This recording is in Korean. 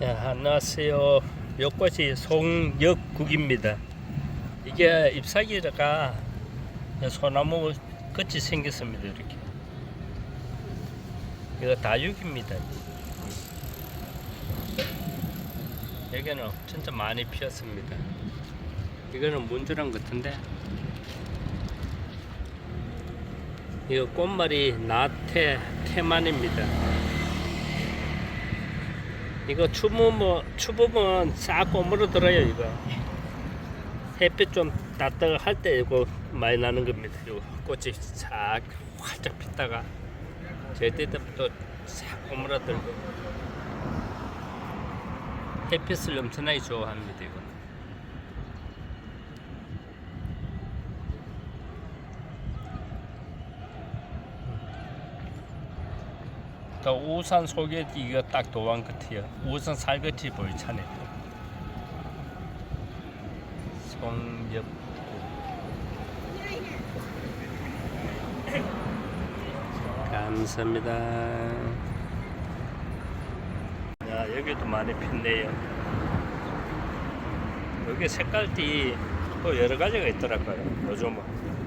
야, 안녕하세요. 요꽃이 송역국입니다. 이게 잎사귀가 소나무 끝이 생겼습니다. 이렇게. 이거 다육입니다. 여기는 진짜 많이 피었습니다. 이거는 문주랑 같은데. 이거 꽃말이 나태 태만입니다. 이거 추부면 추부면 싹 꼬물어 들어요 이거. 햇빛 좀 따뜻할 때 이거 많이 나는 겁니다. 요 꽃이 싹 활짝 피다가 제때 되면 또싹 꼬물어 들고. 햇빛을 엄청나게 좋아합니다 이거 또 우산 속에 이거 딱 도안 같아요. 우산 살같이 보이잖아요. 송엽 감사합니다. 야 여기도 많이 폈네요. 여기 색깔이 또 여러 가지가 있더라고요. 요즘은